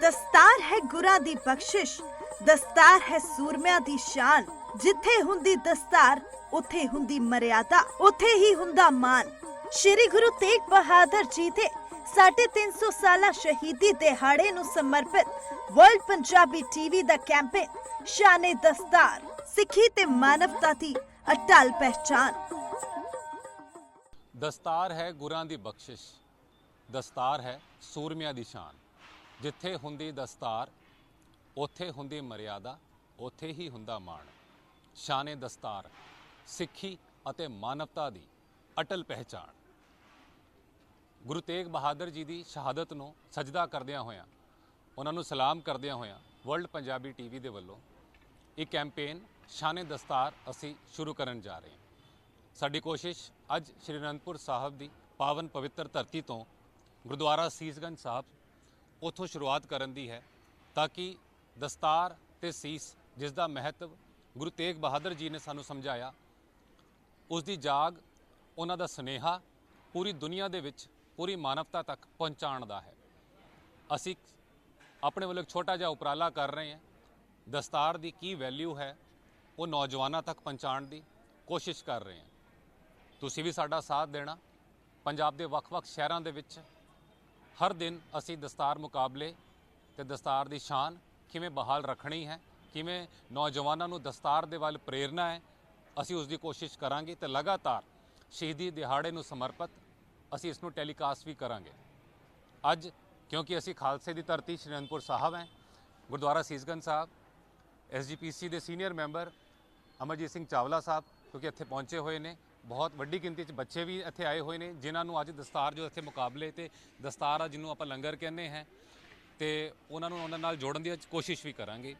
ਦਸਤਾਰ ਹੈ ਗੁਰਾਂ ਦੀ ਬਖਸ਼ਿਸ਼, ਦਸਤਾਰ ਹੈ ਸੂਰਮਿਆਂ ਦੀ ਸ਼ਾਨ। ਜਿੱਥੇ ਹੁੰਦੀ ਦਸਤਾਰ, ਉੱਥੇ ਹੁੰਦੀ ਮਰਿਆਦਾ, ਉੱਥੇ ਹੀ ਹੁੰਦਾ ਮਾਨ। ਸ਼੍ਰੀ ਗੁਰੂ ਤੇਗ ਬਹਾਦਰ ਜੀ ਦੇ 350 ਸਾਲਾ ਸ਼ਹੀਦੀ ਦਿਹਾੜੇ ਨੂੰ ਸਮਰਪਿਤ ਵਰਲਡ ਪੰਜਾਬੀ ਟੀਵੀ ਦਾ ਕੈਂਪੇਨ, ਸ਼ਾਨੇ ਦਸਤਾਰ, ਸਿੱਖੀ ਤੇ ਮਾਨਵਤਾ ਦੀ ਅਟਲ ਪਹਿਚਾਨ ਦਸਤਾਰ ਹੈ ਗੁਰਾਂ ਦੀ ਬਖਸ਼ਿਸ਼, ਦਸਤਾਰ ਹੈ ਸੂਰਮਿਆਂ ਦੀ ਸ਼ਾਨ। ਜਿੱਥੇ ਹੁੰਦੀ ਦਸਤਾਰ, ਉੱਥੇ ਹੁੰਦੀ ਮਰਿਆਦਾ, ਉੱਥੇ ਹੀ ਹੁੰਦਾ ਮਾਣ। ਸ਼ਾਨੇ ਦਸਤਾਰ, ਸਿੱਖੀ ਅਤੇ ਮਾਨਵਤਾ ਦੀ ਅਟਲ ਪਹਿਚਾਣ। ਗੁਰੂ ਤੇਗ ਬਹਾਦਰ ਜੀ ਦੀ ਸ਼ਹਾਦਤ ਨੂੰ ਸਜਦਾ ਕਰਦਿਆਂ ਹੋਇਆਂ, ਉਹਨਾਂ ਨੂੰ ਸਲਾਮ ਕਰਦਿਆਂ ਹੋਇਆਂ ਵਰਲਡ ਪੰਜਾਬੀ ਟੀਵੀ ਦੇ ਵੱਲੋਂ ਇਹ ਕੈਂਪੇਨ, ਸ਼ਾਨੇ ਦਸਤਾਰ ਅਸੀਂ ਸ਼ੁਰੂ ਕਰਨ ਜਾ ਰਹੇ ਹਾਂ। ਸਾਡੀ ਕੋਸ਼ਿਸ਼ ਅੱਜ ਸ਼੍ਰੀ ਅਨੰਦਪੁਰ ਸਾਹਿਬ ਦੀ ਪਾਵਨ ਪਵਿੱਤਰ ਧਰਤੀ ਤੋਂ ਗੁਰਦੁਆਰਾ ਸੀਸਗੰਜ ਸਾਹਿਬ ਉੱਥੋਂ ਸ਼ੁਰੂਆਤ ਕਰਨ ਦੀ ਹੈ ਤਾਂ ਕਿ ਦਸਤਾਰ ਤੇ ਸੀਸ, ਜਿਸ ਦਾ ਮਹੱਤਵ ਗੁਰੂ ਤੇਗ ਬਹਾਦਰ ਜੀ ਨੇ ਸਾਨੂੰ ਸਮਝਾਇਆ, ਉਸ ਦੀ ਜਾਗ, ਉਹਨਾਂ ਦਾ ਸੁਨੇਹਾ ਪੂਰੀ ਦੁਨੀਆ ਦੇ ਵਿੱਚ ਪੂਰੀ ਮਾਨਵਤਾ ਤੱਕ ਪਹੁੰਚਾਉਣ ਦਾ ਹੈ। ਅਸੀਂ ਆਪਣੇ ਵੱਲੋਂ ਇੱਕ ਛੋਟਾ ਜਿਹਾ ਉਪਰਾਲਾ ਕਰ ਰਹੇ ਹਾਂ। ਦਸਤਾਰ ਦੀ ਕੀ ਵੈਲਿਊ ਹੈ, ਉਹ ਨੌਜਵਾਨਾਂ ਤੱਕ ਪਹੁੰਚਾਉਣ ਦੀ ਕੋਸ਼ਿਸ਼ ਕਰ ਰਹੇ ਹਾਂ। ਤੁਸੀਂ ਵੀ ਸਾਡਾ ਸਾਥ ਦੇਣਾ। ਪੰਜਾਬ ਦੇ ਵੱਖ-ਵੱਖ ਸ਼ਹਿਰਾਂ ਦੇ ਵਿੱਚ ਹਰ ਦਿਨ ਅਸੀਂ ਦਸਤਾਰ ਮੁਕਾਬਲੇ ਤੇ ਦਸਤਾਰ ਦੀ ਸ਼ਾਨ ਕਿਵੇਂ ਬਹਾਲ ਰੱਖਣੀ ਹੈ, ਕਿਵੇਂ ਨੌਜਵਾਨਾਂ ਨੂੰ ਦਸਤਾਰ ਦੇ ਵੱਲ ਪ੍ਰੇਰਨਾ ਹੈ, ਅਸੀਂ ਉਸ ਦੀ ਕੋਸ਼ਿਸ਼ ਕਰਾਂਗੇ ਤੇ ਲਗਾਤਾਰ ਸ਼ਹੀਦੀ ਦਿਹਾੜੇ ਨੂੰ ਸਮਰਪਿਤ ਅਸੀਂ ਇਸ ਨੂੰ ਟੈਲੀਕਾਸਟ ਵੀ ਕਰਾਂਗੇ। ਅੱਜ ਕਿਉਂਕਿ ਅਸੀਂ ਖਾਲਸੇ ਦੀ ਧਰਤੀ ਸ਼੍ਰੀ ਅਨੰਦਪੁਰ ਸਾਹਿਬ ਹੈ, ਗੁਰਦੁਆਰਾ ਸੀਸਗੰਜ ਸਾਹਿਬ ਐਸਜੀਪੀਸੀ ਦੇ ਸੀਨੀਅਰ ਮੈਂਬਰ ਅਮਰਜੀਤ ਸਿੰਘ ਚਾਵਲਾ ਸਾਹਿਬ ਕਿਉਂਕਿ ਇੱਥੇ ਪਹੁੰਚੇ ਹੋਏ ਨੇ ਬਹੁਤ ਵੱਡੀ ਗਿਣਤੀ 'ਚ ਬੱਚੇ ਵੀ ਇੱਥੇ ਆਏ ਹੋਏ ਨੇ, ਜਿਨ੍ਹਾਂ ਨੂੰ ਅੱਜ ਦਸਤਾਰ ਜੋ ਇੱਥੇ ਮੁਕਾਬਲੇ ਤੇ ਦਸਤਾਰ ਆ, ਜਿਹਨੂੰ ਆਪਾਂ ਲੰਗਰ ਕਹਿੰਦੇ ਹਾਂ, ਤੇ ਉਹਨਾਂ ਨੂੰ ਉਹਨਾਂ ਨਾਲ ਜੋੜਨ ਦੀ ਅੱਜ ਕੋਸ਼ਿਸ਼ ਵੀ ਕਰਾਂਗੇ।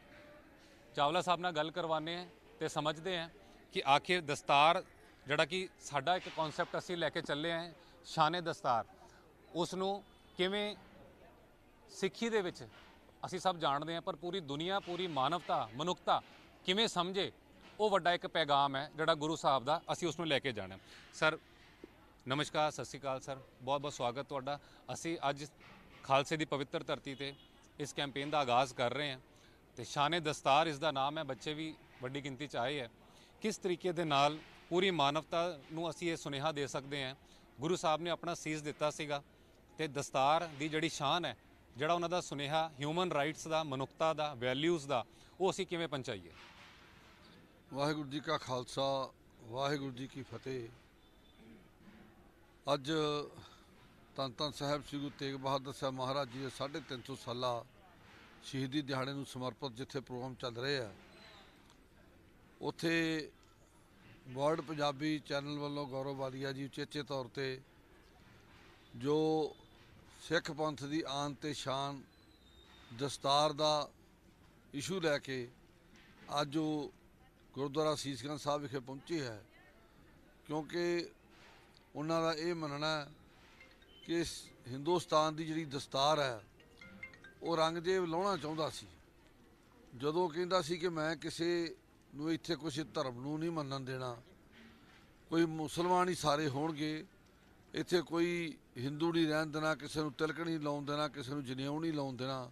ਚਾਵਲਾ ਸਾਹਿਬ ਨਾਲ ਗੱਲ ਕਰਵਾਉਂਦੇ ਹਾਂ ਤੇ ਸਮਝਦੇ ਹਾਂ ਕਿ ਆਖਿਰ ਦਸਤਾਰ, ਜਿਹੜਾ ਕਿ ਸਾਡਾ ਇੱਕ ਕਨਸੈਪਟ ਅਸੀਂ ਲੈ ਕੇ ਚੱਲੇ ਹਾਂ, ਸ਼ਾਨੇ ਦਸਤਾਰ ਉਸ ਨੂੰ ਕਿਵੇਂ ਸਿੱਖੀ ਦੇ ਵਿੱਚ ਅਸੀਂ ਸਭ ਜਾਣਦੇ ਹਾਂ, ਪਰ ਪੂਰੀ ਦੁਨੀਆ, ਪੂਰੀ ਮਾਨਵਤਾ, ਮਨੁੱਖਤਾ ਕਿਵੇਂ ਸਮਝੇ ਉਹ ਵੱਡਾ ਇੱਕ ਪੈਗਾਮ ਹੈ ਜਿਹੜਾ ਗੁਰੂ ਸਾਹਿਬ ਦਾ, ਅਸੀਂ ਉਸ ਨੂੰ ਲੈ ਕੇ ਜਾਣਾ। ਸਰ, ਨਮਸਕਾਰ, ਸਤਿ ਸ਼੍ਰੀ ਅਕਾਲ ਸਰ। ਬਹੁਤ ਬਹੁਤ ਸਵਾਗਤ ਤੁਹਾਡਾ। ਅਸੀਂ ਅੱਜ ਖਾਲਸੇ ਦੀ ਪਵਿੱਤਰ ਧਰਤੀ ਤੇ ਇਸ ਕੈਂਪੇਨ ਦਾ ਆਗਾਜ਼ ਕਰ ਰਹੇ ਹਾਂ ਤੇ ਸ਼ਾਨੇ ਦਸਤਾਰ ਇਸ ਦਾ ਨਾਮ ਹੈ, ਬੱਚੇ ਵੀ ਵੱਡੀ ਗਿਣਤੀ 'ਚ ਆਏ ਹੈ। ਕਿਸ ਤਰੀਕੇ ਦੇ ਨਾਲ ਪੂਰੀ ਮਾਨਵਤਾ ਨੂੰ ਅਸੀਂ ਇਹ ਸੁਨੇਹਾ ਦੇ ਸਕਦੇ ਹਾਂ? ਗੁਰੂ ਸਾਹਿਬ ਨੇ ਆਪਣਾ ਸੀਸ ਦਿੱਤਾ ਸੀਗਾ ਤੇ ਦਸਤਾਰ ਦੀ ਜਿਹੜੀ ਸ਼ਾਨ ਹੈ, ਜਿਹੜਾ ਉਹਨਾਂ ਦਾ ਸੁਨੇਹਾ ਹਿਊਮਨ ਰਾਈਟਸ ਦਾ, ਮਨੁੱਖਤਾ ਦਾ ਵੈਲਿਊਜ਼ ਦਾ, ਉਹ ਅਸੀਂ ਕਿਵੇਂ ਪਹੁੰਚਾਈਏ? ਵਾਹਿਗੁਰੂ ਜੀ ਕਾ ਖਾਲਸਾ, ਵਾਹਿਗੁਰੂ ਜੀ ਕੀ ਫਤਿਹ। ਅੱਜ ਧੰਨ ਧੰਨ ਸਾਹਿਬ ਸ੍ਰੀ ਗੁਰੂ ਤੇਗ ਬਹਾਦਰ ਸਾਹਿਬ ਮਹਾਰਾਜ ਜੀ ਦੇ 350 ਸਾਲਾ ਸ਼ਹੀਦੀ ਦਿਹਾੜੇ ਨੂੰ ਸਮਰਪਿਤ ਜਿੱਥੇ ਪ੍ਰੋਗਰਾਮ ਚੱਲ ਰਹੇ ਆ, ਉੱਥੇ ਵਰਲਡ ਪੰਜਾਬੀ ਚੈਨਲ ਵੱਲੋਂ ਗੌਰਵ ਵਾਲੀਆ ਜੀ ਉਚੇਚੇ ਤੌਰ ਤੇ ਜੋ ਸਿੱਖ ਪੰਥ ਦੀ ਆਨ ਤੇ ਸ਼ਾਨ ਦਸਤਾਰ ਦਾ ਇਸ਼ੂ ਲੈ ਕੇ ਅੱਜ ਉਹ ਗੁਰਦੁਆਰਾ ਸੀਸਗੰਜ ਸਾਹਿਬ ਵਿਖੇ ਪਹੁੰਚੇ ਹੈ, ਕਿਉਂਕਿ ਉਹਨਾਂ ਦਾ ਇਹ ਮੰਨਣਾ ਹੈ ਕਿ ਹਿੰਦੁਸਤਾਨ ਦੀ ਜਿਹੜੀ ਦਸਤਾਰ ਹੈ, ਉਹ ਰੰਗਜੇਬ ਲਾਉਣਾ ਚਾਹੁੰਦਾ ਸੀ। ਜਦੋਂ ਕਹਿੰਦਾ ਸੀ ਕਿ ਮੈਂ ਕਿਸੇ ਨੂੰ ਇੱਥੇ ਕੁਝ ਧਰਮ ਨੂੰ ਨਹੀਂ ਮੰਨਣ ਦੇਣਾ, ਕੋਈ ਮੁਸਲਮਾਨ ਹੀ ਸਾਰੇ ਹੋਣਗੇ, ਇੱਥੇ ਕੋਈ ਹਿੰਦੂ ਨਹੀਂ ਰਹਿਣ ਦੇਣਾ, ਕਿਸੇ ਨੂੰ ਤਿਲਕ ਨਹੀਂ ਲਾਉਣ ਦੇਣਾ, ਕਿਸੇ ਨੂੰ ਜਨੇਊ ਨਹੀਂ ਲਾਉਣ ਦੇਣਾ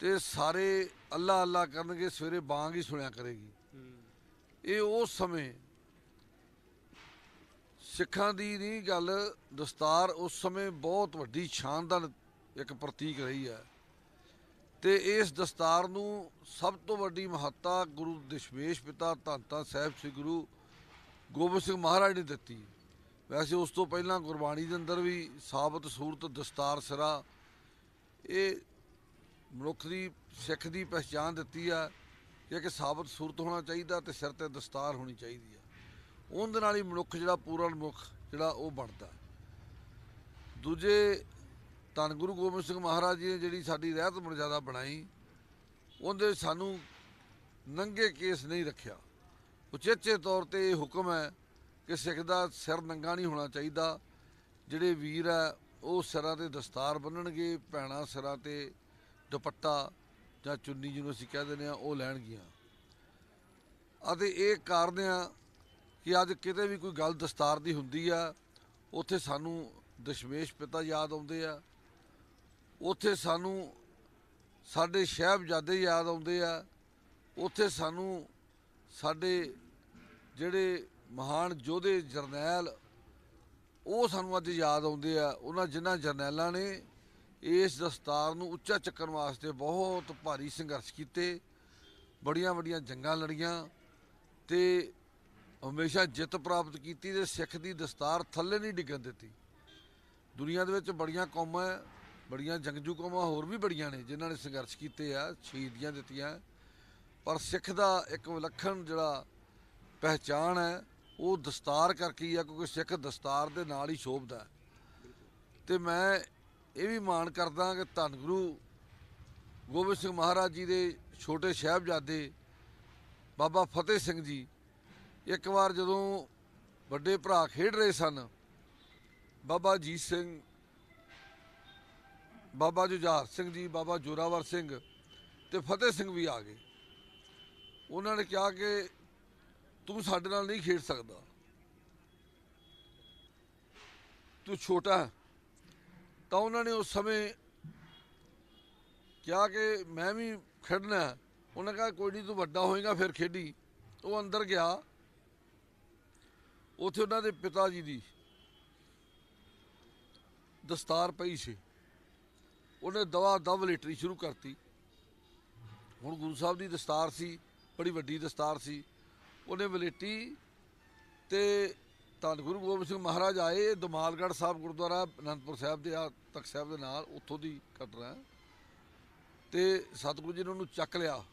ਤੇ ਸਾਰੇ ਅੱਲਾ ਅੱਲਾ ਕਰਨਗੇ ਸਵੇਰੇ ਬਾਂਗ ਹੀ ਸੁਣਿਆ ਕਰੇਗੀ। ਇਹ ਉਸ ਸਮੇਂ ਸਿੱਖਾਂ ਦੀ ਨਹੀਂ ਗੱਲ ਦਸਤਾਰ ਉਸ ਸਮੇਂ ਬਹੁਤ ਵੱਡੀ ਸ਼ਾਨ ਦਾ ਇੱਕ ਪ੍ਰਤੀਕ ਰਹੀ ਹੈ। ਤੇ ਇਸ ਦਸਤਾਰ ਨੂੰ ਸਭ ਤੋਂ ਵੱਡੀ ਮਹੱਤਤਾ ਗੁਰੂ ਦਸ਼ਮੇਸ਼ ਪਿਤਾ ਧੰਨ ਧੰਨ ਸਾਹਿਬ ਸ੍ਰੀ ਗੁਰੂ ਗੋਬਿੰਦ ਸਿੰਘ ਮਹਾਰਾਜ ਨੇ ਦਿੱਤੀ। ਵੈਸੇ ਉਸ ਤੋਂ ਪਹਿਲਾਂ ਗੁਰਬਾਣੀ ਦੇ ਅੰਦਰ ਵੀ ਸਾਬਤ ਸੂਰਤ ਦਸਤਾਰ ਸਿਰਾ ਇਹ ਮਨੁੱਖ ਦੀ, ਸਿੱਖ ਦੀ ਪਛਾਣ ਦਿੱਤੀ ਆ ਕਿ ਸਾਬਤ ਸੂਰਤ ਹੋਣਾ ਚਾਹੀਦਾ ਤੇ ਸਿਰ ਤੇ ਦਸਤਾਰ ਹੋਣੀ ਚਾਹੀਦੀ ਆ। ਉਹਦੇ ਨਾਲ ਹੀ ਮਨੁੱਖ ਜਿਹੜਾ ਪੂਰਨ ਮੁਖ ਜਿਹੜਾ ਉਹ ਬਣਦਾ। ਦੂਜੇ ਧੰਨ ਗੁਰੂ ਗੋਬਿੰਦ ਸਿੰਘ ਮਹਾਰਾਜ ਜੀ ਨੇ ਜਿਹੜੀ ਸਾਡੀ ਰਹਿਤ ਮਰਜ਼ਾਦਾ ਬਣਾਈ, ਉਹਦੇ ਸਾਨੂੰ ਨੰਗੇ ਕੇਸ ਨਹੀਂ ਰੱਖਿਆ। ਉਚੇਚੇ ਤੌਰ ਤੇ ਇਹ ਹੁਕਮ ਹੈ ਕਿ ਸਿੱਖ ਦਾ ਸਿਰ ਨੰਗਾ ਨਹੀਂ ਹੋਣਾ ਚਾਹੀਦਾ। ਜਿਹੜੇ ਵੀਰ ਆ, ਉਹ ਸਿਰਾਂ ਤੇ ਦਸਤਾਰ ਬੰਨਣਗੇ, ਭੈਣਾਂ ਸਿਰਾਂ ਤੇ ਦੁਪੱਟਾ ਜਾਂ ਚੁੰਨੀ ਜਿਹਨੂੰ ਅਸੀਂ ਕਹਿ ਦਿੰਦੇ ਆ ਉਹ ਲੈਣਗੀਆਂ ਅਤੇ ਇਹ ਕਾਰਨ ਆ ਕਿ ਅੱਜ ਕਿਤੇ ਵੀ ਕੋਈ ਗੱਲ ਦਸਤਾਰ ਦੀ ਹੁੰਦੀ ਆ, ਉੱਥੇ ਸਾਨੂੰ ਦਸ਼ਮੇਸ਼ ਪਿਤਾ ਯਾਦ ਆਉਂਦੇ ਆ। ਉੱਥੇ ਸਾਨੂੰ ਸਾਡੇ ਸਾਹਿਬਜ਼ਾਦੇ ਯਾਦ ਆਉਂਦੇ ਆ। ਉੱਥੇ ਸਾਨੂੰ ਸਾਡੇ ਜਿਹੜੇ ਮਹਾਨ ਯੋਧੇ ਜਰਨੈਲ, ਉਹ ਸਾਨੂੰ ਅੱਜ ਯਾਦ ਆਉਂਦੇ ਆ। ਉਹਨਾਂ ਜਿਨ੍ਹਾਂ ਜਰਨੈਲਾਂ ਨੇ ਇਸ ਦਸਤਾਰ ਨੂੰ ਉੱਚਾ ਚੱਕਣ ਵਾਸਤੇ ਬਹੁਤ ਭਾਰੀ ਸੰਘਰਸ਼ ਕੀਤੇ। ਬੜੀਆਂ ਵੱਡੀਆਂ ਜੰਗਾਂ ਲੜੀਆਂ ਤੇ ਹਮੇਸ਼ਾ ਜਿੱਤ ਪ੍ਰਾਪਤ ਕੀਤੀ ਤੇ ਸਿੱਖ ਦੀ ਦਸਤਾਰ ਥੱਲੇ ਨਹੀਂ ਡਿੱਗਣ ਦਿੱਤੀ। ਦੁਨੀਆ ਦੇ ਵਿੱਚ ਬੜੀਆਂ ਕੌਮਾਂ ਹੈ, ਬੜੀਆਂ ਜੰਗਜੂ ਕੌਮਾਂ ਹੋਰ ਵੀ ਬੜੀਆਂ ਨੇ ਜਿਨ੍ਹਾਂ ਨੇ ਸੰਘਰਸ਼ ਕੀਤੇ ਆ ਸ਼ਹੀਦੀਆਂ ਦਿੱਤੀਆਂ। ਪਰ ਸਿੱਖ ਦਾ ਇੱਕ ਵਿਲੱਖਣ ਜਿਹੜਾ ਪਹਿਚਾਣ ਹੈ ਉਹ ਦਸਤਾਰ ਕਰਕੇ ਹੀ ਆ ਕਿਉਂਕਿ ਸਿੱਖ ਦਸਤਾਰ ਦੇ ਨਾਲ ਹੀ ਸ਼ੋਭਦਾ। ਹੈ। ਤੇ ਮੈਂ ਇਹ ਵੀ ਮਾਣ ਕਰਦਾ ਕਿ ਧੰਨ ਗੁਰੂ ਗੋਬਿੰਦ ਸਿੰਘ ਮਹਾਰਾਜ ਜੀ ਦੇ ਛੋਟੇ ਸਾਹਿਬਜ਼ਾਦੇ ਬਾਬਾ ਫਤਿਹ ਸਿੰਘ ਜੀ ਇੱਕ ਵਾਰ ਜਦੋਂ ਵੱਡੇ ਭਰਾ ਖੇਡ ਰਹੇ ਸਨ, ਬਾਬਾ ਜੀਤ ਸਿੰਘ, ਬਾਬਾ ਜੁਝਾਰ ਸਿੰਘ ਜੀ, ਬਾਬਾ ਜੋਰਾਵਰ ਸਿੰਘ ਤੇ ਫਤਿਹ ਸਿੰਘ ਵੀ ਆ ਗਏ। ਉਹਨਾਂ ਨੇ ਕਿਹਾ ਕਿ ਤੂੰ ਸਾਡੇ ਨਾਲ ਨਹੀਂ ਖੇਡ ਸਕਦਾ। ਤੂੰ ਛੋਟਾ ਤਾਂ ਉਹਨਾਂ ਨੇ ਉਸ ਸਮੇਂ ਕਿਹਾ ਕਿ ਮੈਂ ਵੀ ਖੇਡਣਾ ਹੈ। ਉਹਨੇ ਕਿਹਾ, ਕੋਈ ਨਹੀਂ ਤੂੰ ਵੱਡਾ ਹੋਏਗਾ, ਫਿਰ ਖੇਡੀ। ਉਹ ਅੰਦਰ ਗਿਆ। ਉੱਥੇ ਉਹਨਾਂ ਦੇ ਪਿਤਾ ਜੀ ਦੀ ਦਸਤਾਰ ਪਈ ਸੀ। ਉਹਨੇ ਦਵਾ ਦਵ ਲਿਟਰੀ ਸ਼ੁਰੂ ਕਰਤੀ। ਹੁਣ ਗੁਰੂ ਸਾਹਿਬ ਦੀ ਦਸਤਾਰ ਸੀ, ਬੜੀ ਵੱਡੀ ਦਸਤਾਰ ਸੀ। ਉਹਨੇ ਵਲੇਟੀ ਤੇ ਧੰਨ ਗੁਰੂ ਗੋਬਿੰਦ ਸਿੰਘ ਮਹਾਰਾਜ ਆਏ, ਦਮਾਲਗੜ੍ਹ ਸਾਹਿਬ ਗੁਰਦੁਆਰਾ, ਅਨੰਦਪੁਰ ਸਾਹਿਬ ਦੇ ਆ, ਤਖਤ ਸਾਹਿਬ ਦੇ ਨਾਲ, ਉੱਥੋਂ ਦੀ ਕਟਰਾ ਤੇ ਸਤਿਗੁਰੂ ਜੀ ਨੇ ਉਹਨੂੰ ਚੱਕ ਲਿਆ।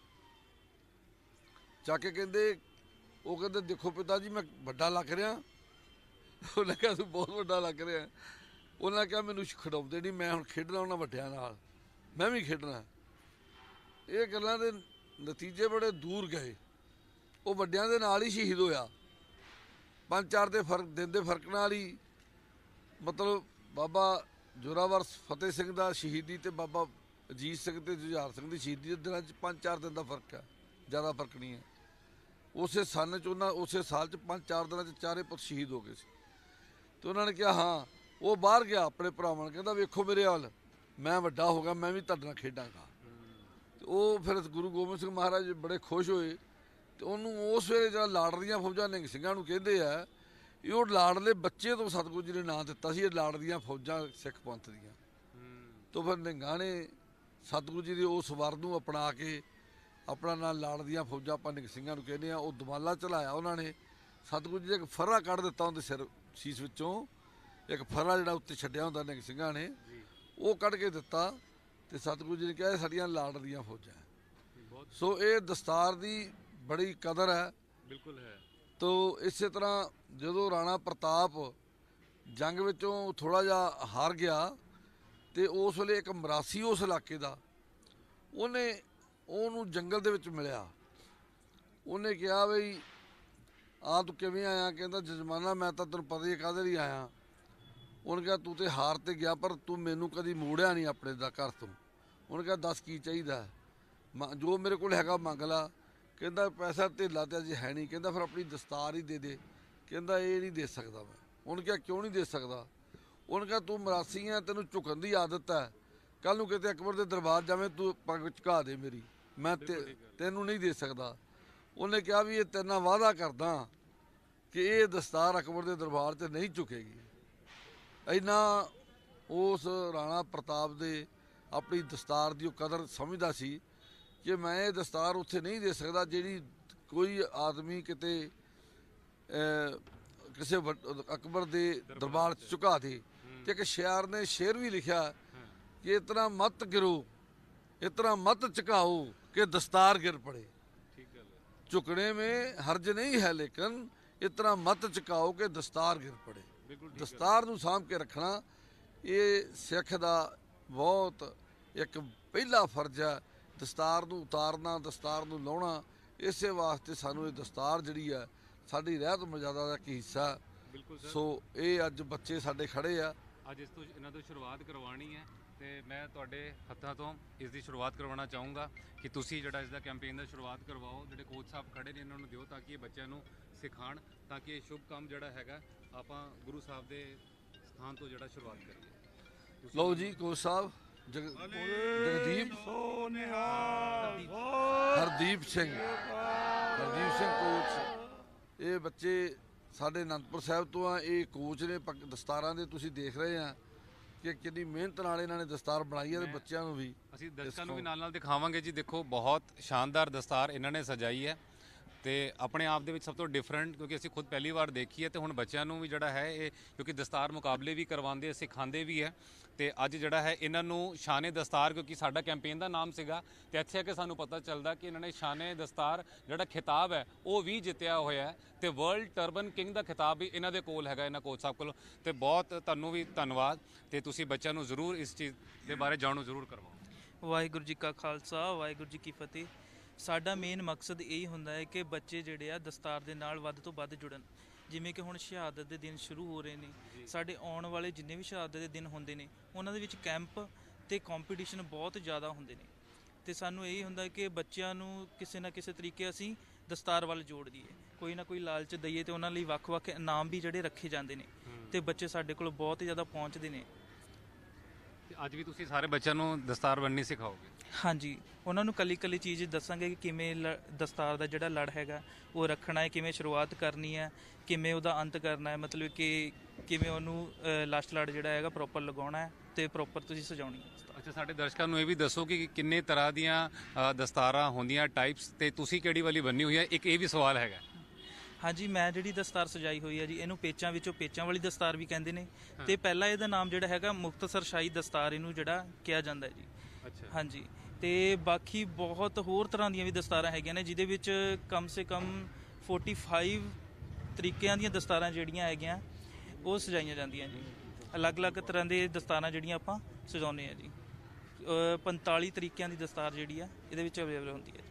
ਚੱਕ ਕੇ ਕਹਿੰਦੇ, ਉਹ ਕਹਿੰਦੇ, ਦੇਖੋ ਪਿਤਾ ਜੀ, ਮੈਂ ਵੱਡਾ ਲੱਗ ਰਿਹਾ। ਉਹਨੇ ਕਿਹਾ, ਤੂੰ ਬਹੁਤ ਵੱਡਾ ਲੱਗ ਰਿਹਾ। ਉਹਨਾਂ ਕਿਹਾ, ਮੈਨੂੰ ਖਿਡਾਉਂਦੇ ਨਹੀਂ, ਮੈਂ ਹੁਣ ਖੇਡਣਾ, ਉਹਨਾਂ ਵੱਡਿਆਂ ਨਾਲ। ਮੈਂ ਵੀ ਖੇਡਣਾ। ਇਹ ਗੱਲਾਂ ਦੇ ਨਤੀਜੇ ਬੜੇ ਦੂਰ ਗਏ। ਉਹ ਵੱਡਿਆਂ ਦੇ ਨਾਲ ਹੀ ਸ਼ਹੀਦ ਹੋਇਆ। ਪੰਜ ਚਾਰ ਦੇ ਫ਼ਰਕ, ਦਿਨ ਦੇ ਫ਼ਰਕ ਨਾਲ ਹੀ ਮਤਲਬ ਬਾਬਾ ਜੋਰਾਵਰ ਫਤਿਹ ਸਿੰਘ ਦਾ ਸ਼ਹੀਦੀ ਤੇ ਬਾਬਾ ਅਜੀਤ ਸਿੰਘ ਤੇ ਜੁਝਾਰ ਸਿੰਘ ਦੀ ਸ਼ਹੀਦੀ ਦੇ ਦਿਨਾਂ 'ਚ ਪੰਜ ਚਾਰ ਦਿਨ ਦਾ ਫ਼ਰਕ ਹੈ, ਜ਼ਿਆਦਾ ਫ਼ਰਕ ਨਹੀਂ ਹੈ। ਉਸੇ ਸਨ 'ਚ ਉਹਨਾਂ, ਉਸੇ ਸਾਲ 'ਚ ਪੰਜ ਚਾਰ ਦਿਨਾਂ 'ਚ ਚਾਰੇ ਪੁੱਤ ਸ਼ਹੀਦ ਹੋ ਗਏ ਸੀ। ਤੇ ਉਹਨਾਂ ਨੇ ਕਿਹਾ, ਹਾਂ, ਉਹ ਬਾਹਰ ਗਿਆ ਆਪਣੇ ਭਰਾਵਾਂ ਨੂੰ ਕਹਿੰਦਾ, ਵੇਖੋ ਮੇਰੇ ਹਾਲ, ਮੈਂ ਵੱਡਾ ਹੋ ਗਿਆ, ਮੈਂ ਵੀ ਤੁਹਾਡੇ ਨਾਲ ਖੇਡਾਂਗਾ। ਤੇ ਉਹ ਫਿਰ ਗੁਰੂ ਗੋਬਿੰਦ ਸਿੰਘ ਮਹਾਰਾਜ ਬੜੇ ਖੁਸ਼ ਹੋਏ। ਤੇ ਉਹਨੂੰ ਉਸ ਵੇਲੇ ਜਿਹੜਾ ਲਾੜਦੀਆਂ ਫੌਜਾਂ ਨਿੰਗ ਸਿੰਘਾਂ ਨੂੰ ਕਹਿੰਦੇ ਆ ਇਹ ਉਹ ਲਾੜਲੇ ਬੱਚੇ ਤੋਂ ਸਤਿਗੁਰੂ ਜੀ ਨੇ ਨਾਂ ਦਿੱਤਾ ਸੀ ਇਹ ਲਾੜਦੀਆਂ ਫੌਜਾਂ ਸਿੱਖ ਪੰਥ ਦੀਆਂ। ਤੋਂ ਫਿਰ ਨਿੰਗਾਂ ਨੇ ਸਤਿਗੁਰੂ ਜੀ ਦੇ ਉਸ ਵਰ ਨੂੰ ਅਪਣਾ ਕੇ ਆਪਣਾ ਨਾਂ ਲਾੜਦੀਆਂ ਫੌਜਾਂ ਆਪਾਂ ਨਿੰਗ ਸਿੰਘਾਂ ਨੂੰ ਕਹਿੰਦੇ ਆ ਉਹ ਦਮਾਲਾ ਚਲਾਇਆ ਉਹਨਾਂ ਨੇ। ਸਤਿਗੁਰੂ ਜੀ ਨੇ ਇੱਕ ਫਰਾ ਕੱਢ ਦਿੱਤਾ ਉਹਦੇ ਸਿਰ ਸੀਸ ਵਿੱਚੋਂ ਇੱਕ ਫਰਾ ਜਿਹੜਾ ਉੱਤੇ ਛੱਡਿਆ ਹੁੰਦਾ ਨਿੰਗ ਸਿੰਘਾਂ ਨੇ। ਉਹ ਕੱਢ ਕੇ ਦਿੱਤਾ ਤੇ ਸਤਿਗੁਰੂ ਜੀ ਨੇ ਕਿਹਾ ਸਾਡੀਆਂ ਲਾੜਦੀਆਂ ਫੌਜਾਂ। ਸੋ ਇਹ ਦਸਤਾਰ ਦੀ ਬੜੀ ਕਦਰ ਹੈ। ਬਿਲਕੁਲ ਹੈ। ਤੋ ਇਸੇ ਤਰ੍ਹਾਂ ਜਦੋਂ ਰਾਣਾ ਪ੍ਰਤਾਪ ਜੰਗ ਵਿੱਚੋਂ ਥੋੜਾ ਜਿਹਾ ਹਾਰ ਗਿਆ ਤੇ ਉਸ ਵੇਲੇ ਇੱਕ ਮਰਾਸੀ ਉਸ ਇਲਾਕੇ ਦਾ ਉਹਨੇ ਉਹਨੂੰ ਜੰਗਲ ਦੇ ਵਿੱਚ ਮਿਲਿਆ। ਉਹਨੇ ਕਿਹਾ ਬਈ ਆ ਤੂੰ ਕਿਵੇਂ ਆਇਆ? ਕਹਿੰਦਾ ਜਜਮਾਨਾ ਮੈਂ ਤਾਂ ਤੈਨੂੰ ਪਤਾ ਹੀ ਹੈ ਕਾਹਦੇ ਲਈ ਆਇਆ। ਉਹਨੇ ਕਿਹਾ ਤੂੰ ਤੇ ਹਾਰ ਤੇ ਗਿਆ ਪਰ ਤੂੰ ਮੈਨੂੰ ਕਦੀ ਮੋੜਿਆ ਨਹੀਂ ਆਪਣੇ ਦਾ ਘਰ ਤੋਂ। ਉਹਨੇ ਕਿਹਾ ਦੱਸ ਕੀ ਚਾਹੀਦਾ ਜੋ ਮੇਰੇ ਕੋਲ ਹੈਗਾ ਮੰਗ ਲਾ। ਕਹਿੰਦਾ ਪੈਸਾ ਧੇਲਾ ਤੇ ਅਜੇ ਹੈ ਨਹੀਂ। ਕਹਿੰਦਾ ਫਿਰ ਆਪਣੀ ਦਸਤਾਰ ਹੀ ਦੇ ਦੇ। ਕਹਿੰਦਾ ਇਹ ਨਹੀਂ ਦੇ ਸਕਦਾ ਮੈਂ। ਉਹਨੇ ਕਿਹਾ ਕਿਉਂ ਨਹੀਂ ਦੇ ਸਕਦਾ? ਉਹਨੇ ਕਿਹਾ ਤੂੰ ਮਰਾਸੀ ਆ ਤੈਨੂੰ ਝੁਕਣ ਦੀ ਆਦਤ ਹੈ। ਕੱਲ ਨੂੰ ਕਿਤੇ ਅਕਬਰ ਦੇ ਦਰਬਾਰ ਜਾਵੇਂ ਤੂੰ ਪੱਗ ਝੁਕਾ ਦੇ ਮੇਰੀ। ਮੈਂ ਤੈਨੂੰ ਨਹੀਂ ਦੇ ਸਕਦਾ। ਉਹਨੇ ਕਿਹਾ ਵੀ ਇਹ ਤੇਰੇ ਨਾਲ ਵਾਅਦਾ ਕਰਦਾ ਕਿ ਇਹ ਦਸਤਾਰ ਅਕਬਰ ਦੇ ਦਰਬਾਰ 'ਚ ਨਹੀਂ ਝੁਕੇਗੀ। ਇੰਨਾ ਉਸ ਰਾਣਾ ਪ੍ਰਤਾਪ ਦੇ ਆਪਣੀ ਦਸਤਾਰ ਦੀ ਉਹ ਕਦਰ ਸਮਝਦਾ ਸੀ। ਕਿ ਮੈਂ ਇਹ ਦਸਤਾਰ ਉੱਥੇ ਨਹੀਂ ਦੇ ਸਕਦਾ ਜਿਹੜੀ ਕੋਈ ਆਦਮੀ ਕਿਤੇ ਕਿਸੇ ਅਕਬਰ ਦੇ ਦਰਬਾਰ ਚ ਝੁਕਾ ਦੇ। ਤੇ ਇੱਕ ਸ਼ਾਇਰ ਨੇ ਸ਼ੇਰ ਵੀ ਲਿਖਿਆ ਕਿ ਇਤਨਾ ਮਤ ਗਿਰੋ ਇਤਨਾ ਮਤ ਝੁਕਾਓ ਕਿ ਦਸਤਾਰ ਗਿਰ ਪੜੇ। ਠੀਕ ਝੁਕਣੇ ਮੇ ਹਰਜ ਨਹੀਂ ਹੈ ਲੇਕਿਨ ਇਤਨਾ ਮਤ ਝੁਕਾਓ ਕਿ ਦਸਤਾਰ ਗਿਰ ਪੜੇ। ਦਸਤਾਰ ਨੂੰ ਸਾਂਭ ਕੇ ਰੱਖਣਾ ਇਹ ਸਿੱਖ ਦਾ ਬਹੁਤ ਇੱਕ ਪਹਿਲਾ ਫਰਜ਼ ਹੈ ਦਸਤਾਰ ਨੂੰ ਉਤਾਰਨਾ ਦਸਤਾਰ ਨੂੰ ਲਾਉਣਾ ਇਸੇ ਵਾਸਤੇ ਸਾਨੂੰ ਇਹ ਦਸਤਾਰ ਜਿਹੜੀ ਹੈ ਸਾਡੀ ਰਹਿਤ ਮਰਜ਼ਾਦਾ ਦਾ ਇੱਕ ਹਿੱਸਾ। ਬਿਲਕੁਲ ਸਰ। ਸੋ ਇਹ ਅੱਜ ਬੱਚੇ ਸਾਡੇ ਖੜੇ ਆ। ਅੱਜ ਇਸ ਤੋਂ ਇਹਨਾਂ ਤੋਂ ਸ਼ੁਰੂਆਤ ਕਰਵਾਉਣੀ ਹੈ ਤੇ ਮੈਂ ਤੁਹਾਡੇ ਹੱਥਾਂ ਤੋਂ ਇਸ ਦੀ ਸ਼ੁਰੂਆਤ ਕਰਵਾਉਣਾ ਚਾਹੂੰਗਾ ਕਿ ਤੁਸੀਂ ਜਿਹੜਾ ਇਸ ਦਾ ਕੈਂਪੇਨ ਦਾ ਸ਼ੁਰੂਆਤ ਕਰਵਾਓ। ਜਿਹੜੇ ਕੋਚ ਸਾਹਿਬ ਖੜੇ ਨੇ ਇਹਨਾਂ ਨੂੰ ਦਿਓ ਤਾਂ ਕਿ ਇਹ ਬੱਚਿਆਂ ਨੂੰ ਸਿਖਾਣ ਤਾਂ ਕਿ ਇਹ ਸ਼ੁਭ ਕੰਮ ਜਿਹੜਾ ਹੈਗਾ ਆਪਾਂ ਗੁਰੂ ਸਾਹਿਬ ਦੇ ਸਥਾਨ ਤੋਂ ਜਿਹੜਾ ਸ਼ੁਰੂਆਤ ਕਰੀਏ। ਲਓ ਜੀ ਕੋਚ ਸਾਹਿਬ। ਜਗ- ਜਗਦੀਪ ਹਰਦੀਪ ਸਿੰਘ। ਹਰਦੀਪ ਸਿੰਘ ਕੋਚ। ਇਹ ਬੱਚੇ ਸਾਡੇ ਅਨੰਦਪੁਰ ਸਾਹਿਬ ਤੋਂ ਆ। ਇਹ ਕੋਚ ਨੇ ਪੱਗ- ਦਸਤਾਰਾਂ ਦੇ ਤੁਸੀਂ ਦੇਖ ਰਹੇ ਆ ਕਿ ਕਿੰਨੀ ਮਿਹਨਤ ਨਾਲ ਇਹਨਾਂ ਨੇ ਦਸਤਾਰ ਬਣਾਈ ਹੈ ਤੇ ਬੱਚਿਆਂ ਨੂੰ ਵੀ ਅਸੀਂ ਦਰਸ਼ਕਾਂ ਨੂੰ ਵੀ ਨਾਲ ਨਾਲ ਦਿਖਾਵਾਂਗੇ ਜੀ। ਦੇਖੋ ਬਹੁਤ ਸ਼ਾਨਦਾਰ ਦਸਤਾਰ ਇਹਨਾਂ ਨੇ ਸਜਾਈ ਹੈ। ਤੇ ਆਪਣੇ ਆਪ ਦੇ ਵਿੱਚ ਸਭ ਤੋਂ ਡਿਫਰੈਂਟ ਕਿਉਂਕਿ ਅਸੀਂ ਖੁਦ ਪਹਿਲੀ ਵਾਰ ਦੇਖੀ ਹੈ ਤੇ ਹੁਣ ਬੱਚਿਆਂ ਨੂੰ ਵੀ ਜਿਹੜਾ ਹੈ ਇਹ, ਕਿਉਂਕਿ ਦਸਤਾਰ ਮੁਕਾਬਲੇ ਵੀ ਕਰਵਾਉਂਦੇ ਸਿਖਾਉਂਦੇ ਵੀ ਹੈ। ਤੇ ਅੱਜ ਜਿਹੜਾ ਹੈ ਇਹਨਾਂ ਨੂੰ ਸ਼ਾਨੇ ਦਸਤਾਰ, ਕਿਉਂਕਿ ਸਾਡਾ ਕੈਂਪੇਨ ਦਾ ਨਾਮ ਸੀਗਾ, ਤੇ ਇੱਥੇ ਆ ਕੇ ਸਾਨੂੰ ਪਤਾ ਚੱਲਦਾ ਕਿ ਇਹਨਾਂ ਨੇ ਸ਼ਾਨੇ ਦਸਤਾਰ ਜਿਹੜਾ ਖਿਤਾਬ ਹੈ, ਉਹ ਵੀ ਜਿੱਤਿਆ ਹੋਇਆ ਹੈ। ਤੇ ਵਰਲਡ ਟਰਬਨ ਕਿੰਗ ਦਾ ਖਿਤਾਬ ਵੀ ਇਹਨਾਂ ਦੇ ਕੋਲ ਹੈਗਾ, ਇਹਨਾਂ ਕੋਚ ਸਾਹਿਬ ਕੋਲ। ਤੇ ਬਹੁਤ ਤੁਹਾਨੂੰ ਵੀ ਧੰਨਵਾਦ, ਤੇ ਤੁਸੀਂ ਬੱਚਿਆਂ ਨੂੰ ਜ਼ਰੂਰ ਇਸ ਚੀਜ਼ ਦੇ ਬਾਰੇ ਜਾਣੂ ਜ਼ਰੂਰ ਕਰਵਾਓ। ਵਾਹਿਗੁਰੂ ਜੀ ਕਾ ਖਾਲਸਾ, ਵਾਹਿਗੁਰੂ ਜੀ ਕੀ ਫਤਿਹ। ਸਾਡਾ ਮੇਨ ਮਕਸਦ ਇਹ ਹੁੰਦਾ ਹੈ ਕਿ ਬੱਚੇ ਜਿਹੜੇ ਆ ਦਸਤਾਰ ਦੇ ਨਾਲ ਵੱਧ ਤੋਂ ਵੱਧ ਜੁੜਨ। ਜਿਵੇਂ ਕਿ ਹੁਣ ਸ਼ਹਾਦਤ ਦੇ ਦਿਨ ਸ਼ੁਰੂ ਹੋ ਰਹੇ ਨੇ ਸਾਡੇ ਆਉਣ ਵਾਲੇ ਜਿੰਨੇ ਵੀ ਸ਼ਹਾਦਤ ਦੇ ਦਿਨ ਹੁੰਦੇ ਨੇ ਉਹਨਾਂ ਦੇ ਵਿੱਚ ਕੈਂਪ ਤੇ ਕੰਪੀਟੀਸ਼ਨ ਬਹੁਤ ਜ਼ਿਆਦਾ ਹੁੰਦੇ ਨੇ। ਤੇ ਸਾਨੂੰ ਇਹ ਹੁੰਦਾ ਕਿ ਬੱਚਿਆਂ ਨੂੰ ਕਿਸੇ ਨਾ ਕਿਸੇ ਤਰੀਕੇ ਅਸੀਂ ਦਸਤਾਰ ਵੱਲ ਜੋੜ ਦਈਏ। ਕੋਈ ਨਾ ਕੋਈ ਲਾਲਚ ਦਈਏ ਤੇ ਉਹਨਾਂ ਲਈ ਵੱਖ-ਵੱਖ ਇਨਾਮ ਵੀ ਜਿਹੜੇ ਰੱਖੇ ਜਾਂਦੇ ਨੇ। ਤੇ ਬੱਚੇ ਸਾਡੇ ਕੋਲ ਬਹੁਤ ਜ਼ਿਆਦਾ ਪਹੁੰਚਦੇ ਨੇ। ਤੇ ਅੱਜ ਵੀ ਤੁਸੀਂ ਸਾਰੇ ਬੱਚਿਆਂ ਨੂੰ ਦਸਤਾਰ ਬੰਨਣੀ ਸਿਖਾਓਗੇ? ਹਾਂਜੀ। ਉਹਨਾਂ ਨੂੰ ਕੱਲੀ ਕੱਲੀ ਚੀਜ਼ ਦੱਸਾਂਗੇ ਕਿ ਕਿਵੇਂ ਲ- ਦਸਤਾਰ ਦਾ ਜਿਹੜਾ ਲੜ ਹੈਗਾ ਉਹ ਰੱਖਣਾ ਹੈ ਕਿਵੇਂ ਸ਼ੁਰੂਆਤ ਕਰਨੀ ਹੈ ਕਿਵੇਂ ਉਹਦਾ ਅੰਤ ਕਰਨਾ ਹੈ ਮਤਲਬ ਕਿ ਕਿਵੇਂ ਉਹਨੂੰ ਲਾਸਟ ਲੜ ਜਿਹੜਾ ਹੈਗਾ ਪ੍ਰੋਪਰ ਲਗਾਉਣਾ ਹੈ ਤੇ ਪ੍ਰੋਪਰ ਤੁਸੀਂ ਸਜਾਉਣੀ ਹੈ। ਅੱਛਾ ਸਾਡੇ ਦਰਸ਼ਕਾਂ ਨੂੰ ਇਹ ਵੀ ਦੱਸੋ ਕਿ ਕਿੰਨੇ ਤਰ੍ਹਾਂ ਦੀਆਂ ਅ, ਦਸਤਾਰਾਂ ਹੁੰਦੀਆਂ ਟਾਈਪਸ ਤੇ ਤੁਸੀਂ ਕਿਹੜੀ ਵਾਲੀ ਬੰਨੀ ਹੋਈ ਹੈ? ਇੱਕ ਇਹ ਵੀ ਸਵਾਲ ਹੈਗਾ। ਹਾਂਜੀ ਮੈਂ ਜਿਹੜੀ ਦਸਤਾਰ ਸਜਾਈ ਹੋਈ ਹੈ ਜੀ ਇਹਨੂੰ ਪੇਚਾਂ ਵਿੱਚੋਂ ਪੇਚਾਂ ਵਾਲੀ ਦਸਤਾਰ ਵੀ ਕਹਿੰਦੇ ਨੇ। ਤੇ ਪਹਿਲਾਂ ਇਹਦਾ ਨਾਮ ਜਿਹੜਾ ਹੈਗਾ ਮੁਕਤਸਰ ਸ਼ਾਹੀ ਦਸਤਾਰ ਇਹਨੂੰ ਜਿਹੜਾ ਕਿਹਾ ਜਾਂਦਾ ਹੈ ਜੀ। ਅੱਛਾ। ਹਾਂਜੀ। ਤੇ ਬਾਕੀ ਬਹੁਤ ਹੋਰ ਤਰ੍ਹਾਂ ਦੀਆਂ ਵੀ ਦਸਤਾਰਾਂ ਹੈਗੀਆਂ ਨੇ ਜਿਹਦੇ ਵਿੱਚ ਕਮ ਸੇ ਕਮ 45 ਤਰੀਕਿਆਂ ਦੀਆਂ ਦਸਤਾਰਾਂ ਜਿਹੜੀਆਂ ਹੈਗੀਆਂ ਉਹ ਸਜਾਈਆਂ ਜਾਂਦੀਆਂ ਜੀ। ਅਲੱਗ-ਅਲੱਗ ਤਰ੍ਹਾਂ ਦੇ ਦਸਤਾਰਾਂ ਜਿਹੜੀਆਂ ਆਪਾਂ ਸਜਾਉਂਦੇ ਆ ਜੀ। ਅ, 45 ਤਰੀਕਿਆਂ ਦੀ ਦਸਤਾਰ ਜਿਹੜੀ ਆ ਇਹਦੇ ਵਿੱਚ ਅਵੇਲੇਬਲ ਹੁੰਦੀ ਹੈ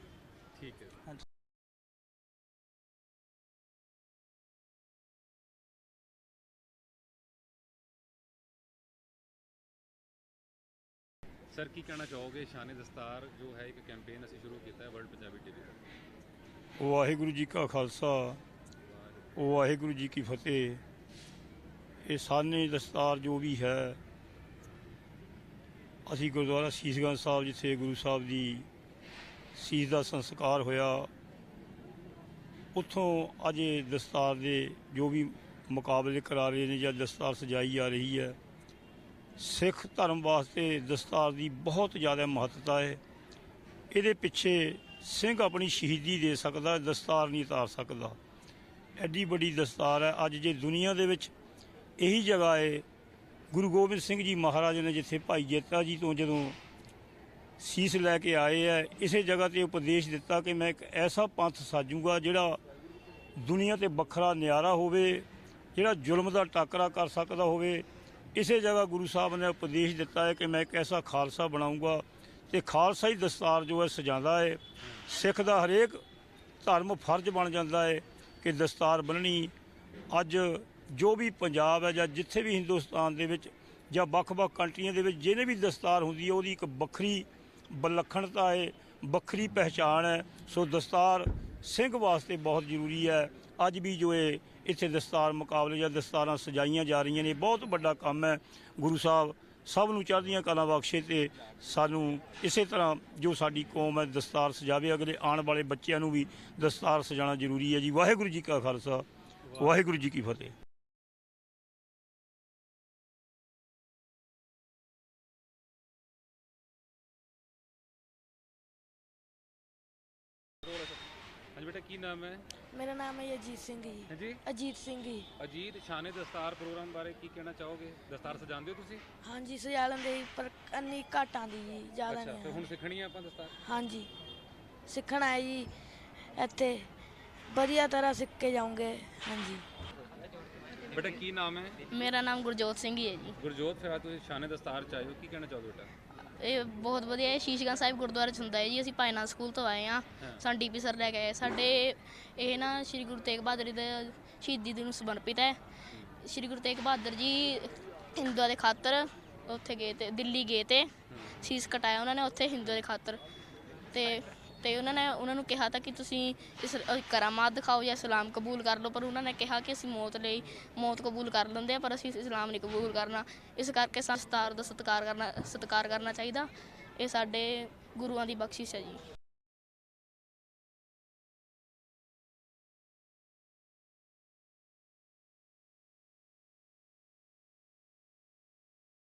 ਸਰ, ਕੀ ਕਹਿਣਾ ਚਾਹੋਗੇ? ਸ਼ਾਨੇ ਦਸਤਾਰ ਜੋ ਹੈ ਇੱਕ ਕੈਂਪੇਨ ਅਸੀਂ ਸ਼ੁਰੂ ਕੀਤਾ ਹੈ ਵਰਲਡ ਪੰਜਾਬੀ ਟੀਵੀ ਦਾ ਵਾਹਿਗੁਰੂ ਜੀ ਕਾ ਖਾਲਸਾ, ਵਾਹਿਗੁਰੂ ਜੀ ਕੀ ਫਤਿਹ। ਇਹ ਸਾਨੇ ਦਸਤਾਰ ਜੋ ਵੀ ਹੈ, ਅਸੀਂ ਗੁਰਦੁਆਰਾ ਸੀਸਗੰਜ ਸਾਹਿਬ, ਜਿੱਥੇ ਗੁਰੂ ਸਾਹਿਬ ਦੀ ਸੀਸ ਦਾ ਸੰਸਕਾਰ ਹੋਇਆ, ਉੱਥੋਂ ਅੱਜ ਇਹ ਦਸਤਾਰ ਦੇ ਜੋ ਵੀ ਮੁਕਾਬਲੇ ਕਰਾ ਰਹੇ ਨੇ ਜਾਂ ਦਸਤਾਰ ਸਜਾਈ ਜਾ ਰਹੀ ਹੈ ਸਿੱਖ ਧਰਮ ਵਾਸਤੇ ਦਸਤਾਰ ਦੀ ਬਹੁਤ ਜ਼ਿਆਦਾ ਮਹੱਤਤਾ ਹੈ। ਇਹਦੇ ਪਿੱਛੇ ਸਿੰਘ ਆਪਣੀ ਸ਼ਹੀਦੀ ਦੇ ਸਕਦਾ, ਦਸਤਾਰ ਨਹੀਂ ਉਤਾਰ ਸਕਦਾ। ਐਡੀ ਵੱਡੀ ਦਸਤਾਰ ਹੈ। ਅੱਜ ਜੇ ਦੁਨੀਆ ਦੇ ਵਿੱਚ ਇਹੀ ਜਗ੍ਹਾ ਹੈ, ਗੁਰੂ ਗੋਬਿੰਦ ਸਿੰਘ ਜੀ ਮਹਾਰਾਜ ਨੇ ਜਿੱਥੇ ਭਾਈ ਜੇਤਾ ਜੀ ਤੋਂ ਜਦੋਂ ਸੀਸ ਲੈ ਕੇ ਆਏ ਹੈ, ਇਸੇ ਜਗ੍ਹਾ ਤੇ ਉਪਦੇਸ਼ ਦਿੱਤਾ ਕਿ ਮੈਂ ਇੱਕ ਐਸਾ ਪੰਥ ਸਾਜੂਗਾ ਜਿਹੜਾ ਦੁਨੀਆ ਤੇ ਵੱਖਰਾ ਨਿਆਰਾ ਹੋਵੇ, ਜਿਹੜਾ ਜ਼ੁਲਮ ਦਾ ਟਾਕਰਾ ਕਰ ਸਕਦਾ ਹੋਵੇ ਇਸੇ ਜਗ੍ਹਾ ਗੁਰੂ ਸਾਹਿਬ ਨੇ ਉਪਦੇਸ਼ ਦਿੱਤਾ ਹੈ ਕਿ ਮੈਂ ਇੱਕ ਐਸਾ ਖਾਲਸਾ ਬਣਾਉਂਗਾ ਤੇ ਖਾਲਸਾ ਹੀ ਦਸਤਾਰ ਜੋ ਹੈ ਸਜਾਉਂਦਾ ਹੈ। ਸਿੱਖ ਦਾ ਹਰੇਕ ਧਰਮ ਫਰਜ਼ ਬਣ ਜਾਂਦਾ ਹੈ ਕਿ ਦਸਤਾਰ ਬੰਨਣੀ ਅੱਜ ਜੋ ਵੀ ਪੰਜਾਬ ਹੈ ਜਾਂ ਜਿੱਥੇ ਵੀ ਹਿੰਦੁਸਤਾਨ ਦੇ ਵਿੱਚ ਜਾਂ ਵੱਖ-ਵੱਖ ਕੰਟਰੀਆਂ ਦੇ ਵਿੱਚ ਜਿਹਨੇ ਵੀ ਦਸਤਾਰ ਹੁੰਦੀ ਹੈ, ਉਹਦੀ ਇੱਕ ਵੱਖਰੀ ਵਿਲੱਖਣਤਾ ਹੈ, ਵੱਖਰੀ ਪਹਿਚਾਣ ਹੈ। ਸੋ ਦਸਤਾਰ ਸਿੰਘ ਵਾਸਤੇ ਬਹੁਤ ਜ਼ਰੂਰੀ ਹੈ। ਅੱਜ ਵੀ ਜੋ ਇਹ ਇੱਥੇ ਦਸਤਾਰ ਮੁਕਾਬਲੇ ਜਾਂ ਦਸਤਾਰਾਂ ਸਜਾਈਆਂ ਜਾ ਰਹੀਆਂ ਨੇ। ਬਹੁਤ ਵੱਡਾ ਕੰਮ ਹੈ। ਗੁਰੂ ਸਾਹਿਬ ਸਭ ਨੂੰ ਚੜ੍ਹਦੀਆਂ ਕਲਾ ਬਖਸ਼ੇ ਤੇ ਸਾਨੂੰ ਇਸੇ ਤਰ੍ਹਾਂ ਜੋ ਸਾਡੀ ਕੌਮ ਹੈ ਦਸਤਾਰ ਸਜਾਵੇ। ਅਗਲੇ ਆਉਣ ਵਾਲੇ ਬੱਚਿਆਂ ਨੂੰ ਵੀ ਦਸਤਾਰ ਸਜਾਉਣਾ ਜ਼ਰੂਰੀ ਹੈ ਜੀ। ਵਾਹਿਗੁਰੂ ਜੀ ਕਾ ਖਾਲਸਾ। ਵਾਹਿਗੁਰੂ ਜੀ ਕੀ ਫਤਿਹ। ਕੀ ਨਾਮ ਹੈ? ਮੇਰਾ ਨਾਮ ਹੈ ਅਜੀਤ ਸਿੰਘ ਜੀ। ਹਾਂਜੀ? ਅਜੀਤ ਸਿੰਘ ਜੀ। ਅਜੀਤ ਸ਼ਾਨੇ ਦਸਤਾਰ ਪ੍ਰੋਗਰਾਮ ਬਾਰੇ ਕੀ ਕਹਿਣਾ ਚਾਹੋਗੇ? ਦਸਤਾਰ ਸਜਾਉਂਦੇ ਹੋ ਤੁਸੀਂ? ਹਾਂਜੀ ਸਜਾ ਲੈਂਦੇ ਜੀ, ਪਰ ਅੰਨੀ ਘਾਟਾਂ ਦੀ ਜੀ ਜ਼ਿਆਦਾ ਅੱਛਾ ਨਹੀਂ। ਹੁਣ ਸਿੱਖਣੀ ਹੈ ਆਪਾਂ ਦਸਤਾਰ? ਹਾਂਜੀ। ਸਿੱਖਣਾ ਹੈ ਜੀ ਇੱਥੇ। ਵਧੀਆ ਤਰ੍ਹਾਂ ਸਿੱਖ ਕੇ ਜਾਉਂਗੇ ਹਾਂਜੀ। ਬੇਟਾ ਕੀ ਨਾਮ ਹੈ? ਮੇਰਾ ਨਾਮ ਗੁਰਜੋਤ ਸਿੰਘ ਹੀ ਹੈ ਜੀ। ਗੁਰਜੋਤ ਫਿਰ ਅੱਜ ਤੁਸੀਂ ਸ਼ਾਨੇ ਦਸਤਾਰ ਚ ਆਏ ਹੋ ਕੀ ਕਹਿਣਾ ਚਾਹੋਗੇ ਬੇਟਾ? ਇਹ ਬਹੁਤ ਵਧੀਆ ਹੈ ਸ਼ੀਸ਼ਗੰਜ ਸਾਹਿਬ ਗੁਰਦੁਆਰੇ 'ਚ ਹੁੰਦਾ ਹੈ ਜੀ ਅਸੀਂ ਭਾਈਨਾਥ ਸਕੂਲ ਤੋਂ ਆਏ ਆ ਸਾਨੂੰ ਡੀਪੀ ਸਰ ਲੈ ਕੇ ਆਏ। ਸਾਡੇ ਇਹ ਨਾ ਸ੍ਰੀ ਗੁਰੂ ਤੇਗ ਬਹਾਦਰ ਜੀ ਦੇ ਸ਼ਹੀਦੀ ਦਿਨ ਨੂੰ ਸਮਰਪਿਤ ਹੈ। ਸ੍ਰੀ ਗੁਰੂ ਤੇਗ ਬਹਾਦਰ ਜੀ ਹਿੰਦੂਆਂ ਦੇ ਖਾਤਰ ਉੱਥੇ ਗਏ ਤੇ ਦਿੱਲੀ ਗਏ ਤੇ ਸੀਸ ਕਟਾਇਆ ਉਹਨਾਂ ਨੇ ਉੱਥੇ ਹਿੰਦੂਆਂ ਦੇ ਖਾਤਰ। ਤੇ ਤੇ ਉਹਨਾਂ ਨੇ, ਉਹਨਾਂ ਨੂੰ ਕਿਹਾ ਤਾਂ ਕਿ ਤੁਸੀਂ ਇਸ ਕਰਾਮਾਤ ਦਿਖਾਓ ਜਾਂ ਇਸਲਾਮ ਕਬੂਲ ਕਰ ਲਓ, ਪਰ ਉਹਨਾਂ ਨੇ ਕਿਹਾ ਕਿ ਅਸੀਂ ਮੌਤ ਲਈ ਮੌਤ ਕਬੂਲ ਕਰ ਲੈਂਦੇ ਆ ਪਰ ਅਸੀਂ ਇਸਲਾਮ ਨਹੀਂ ਕਬੂਲ ਕਰਨਾ। ਇਸ ਕਰਕੇ ਸਾਨੂੰ ਦਾ ਸਤਿਕਾਰ ਕਰਨਾ ਸਤਿਕਾਰ ਕਰਨਾ ਚਾਹੀਦਾ। ਇਹ ਸਾਡੇ ਗੁਰੂਆਂ ਦੀ ਬਖਸ਼ਿਸ਼ ਹੈ ਜੀ।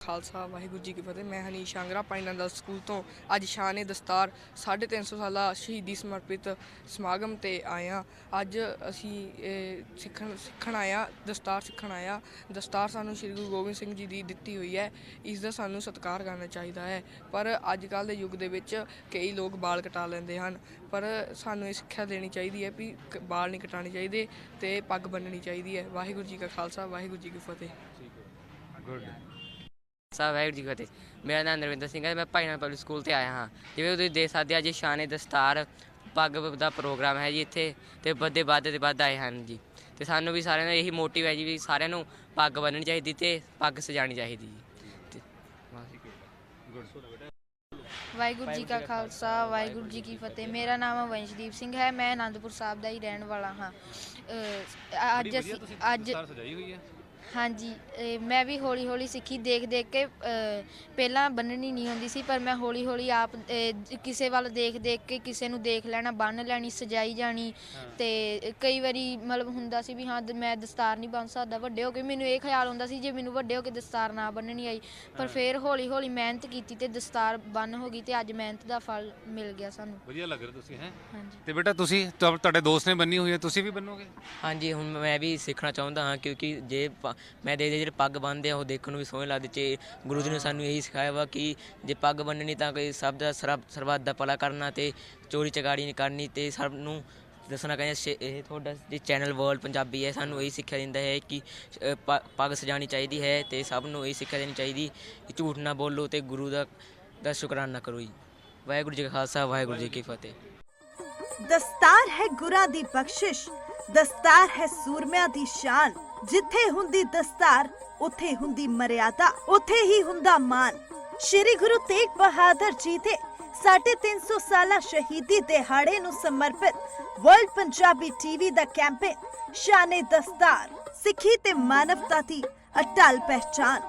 ਖਾਲਸਾ ਵਾਹਿਗੁਰੂ ਜੀ ਕੀ ਫਤਿਹ। ਮੈਂ ਹਨੀਸ਼ ਆਂਗਰਾ ਪਾਈਨੰਦਲ ਸਕੂਲ ਤੋਂ ਅੱਜ ਸ਼ਾਨ-ਏ ਦਸਤਾਰ 350 ਸਾਲਾ ਸ਼ਹੀਦੀ ਸਮਰਪਿਤ ਸਮਾਗਮ ਤੇ ਆਇਆ। ਅੱਜ ਅਸੀਂ ਇਹ, ਸਿੱਖਣ ਸਿੱਖਣ ਆਇਆ ਦਸਤਾਰ ਸਿੱਖਣ ਆਇਆ। ਦਸਤਾਰ ਸਾਨੂੰ ਸ੍ਰੀ ਗੁਰੂ ਗੋਬਿੰਦ ਸਿੰਘ ਜੀ ਦੀ ਦਿੱਤੀ ਹੋਈ ਹੈ। ਇਸ ਦਾ ਸਾਨੂੰ ਸਤਿਕਾਰ ਕਰਨਾ ਚਾਹੀਦਾ ਹੈ। ਪਰ ਅੱਜ ਕੱਲ੍ਹ ਦੇ ਯੁੱਗ ਦੇ ਵਿੱਚ ਕਈ ਲੋਕ ਬਾਲ ਕਟਾ ਲੈਂਦੇ ਹਨ। ਪਰ ਸਾਨੂੰ ਇਹ ਸਿੱਖਿਆ ਦੇਣੀ ਚਾਹੀਦੀ ਹੈ ਵੀ ਕ- ਬਾਲ ਨਹੀਂ ਕਟਾਣੇ ਚਾਹੀਦੇ ਤੇ ਪੱਗ ਬੰਨਣੀ ਚਾਹੀਦੀ ਹੈ। ਵਾਹਿਗੁਰੂ ਜੀ ਕਾ ਖਾਲਸਾ ਵਾਹਿਗੁਰੂ ਜੀ ਕੀ ਫਤਿਹ। ਸਾਹਿਬ, ਵਾਹਿਗੁਰੂ ਜੀ ਫਤਿਹ। ਮੇਰਾ ਨਾਮ ਨਰਵਿੰਦਰ ਸਿੰਘ ਹੈ, ਮੈਂ ਭਾਈਨਾਲ ਪਬਲਿਕ ਸਕੂਲ ਤੇ ਆਇਆ ਹਾਂ। ਜਿਵੇਂ ਤੁਸੀਂ ਦੇਖ ਸਕਦੇ ਹੋ ਅੱਜ ਸ਼ਾਨੇ ਦਸਤਾਰ ਪੱਗ ਦਾ ਪ੍ਰੋਗਰਾਮ ਹੈ ਜੀ ਇੱਥੇ, ਤੇ ਵੱਧੇ ਵੱਧ ਤੇ ਵੱਧ ਆਏ ਹਨ ਜੀ। ਤੇ ਸਾਨੂੰ ਵੀ ਸਾਰਿਆਂ ਨੂੰ ਇਹੀ ਮੋਟਿਵ ਹੈ ਜੀ ਵੀ ਸਾਰਿਆਂ ਨੂੰ ਪੱਗ ਬੰਨਣੀ ਚਾਹੀਦੀ ਤੇ ਪੱਗ ਸਜਾਣੀ ਚਾਹੀਦੀ ਜੀ। ਵਾਹਿਗੁਰੂ ਜੀ ਕਾ ਖਾਲਸਾ, ਵਾਹਿਗੁਰੂ ਜੀ ਕੀ ਫਤਿਹ। ਮੇਰਾ ਨਾਮ ਵੰਸ਼ਦੀਪ ਸਿੰਘ ਹੈ, ਮੈਂ ਆਨੰਦਪੁਰ ਸਾਹਿਬ ਦਾ ਹੀ ਰਹਿਣ ਵਾਲਾ ਹਾਂ। ਅੱਜ ਅਸੀਂ ਅੱਜ ਸਜਾਈ ਹੋਈ ਹੈ ਹਾਂਜੀ ਇਹ ਮੈਂ ਵੀ ਹੌਲੀ ਹੌਲੀ ਸਿੱਖੀ। ਦੇਖ ਦੇਖ ਕੇ ਅ, ਪਹਿਲਾਂ ਬੰਨਣੀ ਨਹੀਂ ਹੁੰਦੀ ਸੀ ਪਰ ਮੈਂ ਹੌਲੀ ਹੌਲੀ ਆਪ ਅ, ਕਿਸੇ ਵੱਲ ਦੇਖ ਦੇਖ ਕੇ ਕਿਸੇ ਨੂੰ ਦੇਖ ਲੈਣਾ ਬੰਨ ਲੈਣੀ ਸਜਾਈ ਜਾਣੀ। ਤੇ ਕਈ ਵਾਰੀ ਮਤਲਬ ਹੁੰਦਾ ਸੀ ਵੀ ਹਾਂ ਦ- ਮੈਂ ਦਸਤਾਰ ਨਹੀਂ ਬੰਨ ਸਕਦਾ ਵੱਡੇ ਹੋ ਕੇ। ਮੈਨੂੰ ਇਹ ਖਿਆਲ ਹੁੰਦਾ ਸੀ ਜੇ ਮੈਨੂੰ ਵੱਡੇ ਹੋ ਕੇ ਦਸਤਾਰ ਨਾ ਬੰਨਣੀ ਆਈ ਪਰ ਫਿਰ ਹੌਲੀ ਹੌਲੀ ਮਿਹਨਤ ਕੀਤੀ ਤੇ ਦਸਤਾਰ ਬੰਨ ਹੋ ਗਈ ਤੇ ਅੱਜ ਮਿਹਨਤ ਦਾ ਫਲ ਮਿਲ ਗਿਆ ਸਾਨੂੰ। ਵਧੀਆ ਲੱਗ ਰਿਹਾ ਤੁਸੀਂ ਹੈ? ਹਾਂਜੀ। ਤੇ ਬੇਟਾ ਤੁਸੀਂ ਤੁਹਾ- ਤੁਹਾਡੇ ਦੋਸਤ ਨੇ ਬੰਨੀ ਹੋਈ ਹੈ ਤੁਸੀਂ ਵੀ ਬੰਨੋਗੇ? ਹਾਂਜੀ ਹੁਣ ਮੈਂ ਵੀ ਸਿੱਖਣਾ ਚਾਹੁੰਦਾ ਹਾਂ ਕਿਉਂਕਿ ਜੇ ਪ- ਮੈਂ ਦੇ ਜਿਹੜੇ ਪੱਗ ਬੰਨਦੇ ਆ, ਉਹ ਦੇਖਣ ਨੂੰ ਵੀ ਸੋਹਣੇ ਲੱਗਦੇ। ਤੇ ਗੁਰੂ ਜੀ ਨੇ ਸਾਨੂੰ ਇਹੀ ਸਿਖਾਇਆ ਵਾ ਕਿ ਜੇ ਪੱਗ ਬੰਨਣੀ ਤਾਂ ਕੋਈ ਸਭ ਦਾ ਸਰਬੱਤ ਦਾ ਭਲਾ ਕਰਨਾ ਤੇ ਚੋਰੀ ਚਗਾੜੀ ਨਹੀਂ ਕਰਨੀ ਤੇ ਸਭ ਨੂੰ ਦੱਸਣਾ ਕਹਿੰਦੇ ਇਹ ਤੁਹਾਡਾ ਜੇ ਚੈਨਲ ਵਰਲਡ ਪੰਜਾਬੀ ਹੈ। ਸਾਨੂੰ ਇਹੀ ਸਿੱਖਿਆ ਦਿੰਦਾ ਹੈ ਕਿ ਪੱਗ ਸਜਾਣੀ ਚਾਹੀਦੀ ਹੈ ਤੇ ਸਭ ਨੂੰ ਇਹੀ ਸਿੱਖਿਆ ਦੇਣੀ ਚਾਹੀਦੀ ਕਿ ਝੂਠ ਨਾ ਬੋਲੋ ਤੇ ਗੁਰੂ ਦਾ ਦਾ ਸ਼ੁਕਰਾਨਾ ਕਰੋ ਜੀ। ਵਾਹਿਗੁਰੂ ਜੀ ਕਾ ਖਾਲਸਾ, ਵਾਹਿਗੁਰੂ ਜੀ ਕੀ ਫਤਿਹ। ਦਸਤਾਰ ਹੈ ਗੁਰਾਂ ਦੀ ਬਖਸ਼ਿਸ਼, ਦਸਤਾਰ ਹੈ ਸੂਰਮਿਆਂ ਦੀ ਸ਼ਾਨ। ਜਿੱਥੇ ਹੁੰਦੀ ਦਸਤਾਰ, ਉੱਥੇ ਹੁੰਦੀ ਮਰਿਆਦਾ, ਉੱਥੇ ਹੀ ਹੁੰਦਾ ਮਾਨ। ਸ਼੍ਰੀ ਗੁਰੂ ਤੇਗ ਬਹਾਦਰ ਜੀ ਦੇ 350 ਸਾਲਾ ਸ਼ਹੀਦੀ ਦਿਹਾੜੇ ਨੂੰ ਸਮਰਪਿਤ ਵਰਲਡ ਪੰਜਾਬੀ ਟੀਵੀ ਦਾ ਕੈਂਪੇਨ, ਸ਼ਾਨੇ ਦਸਤਾਰ, ਸਿੱਖੀ ਤੇ ਮਾਨਵਤਾ ਦੀ ਅਟਲ ਪਹਿਚਾਨ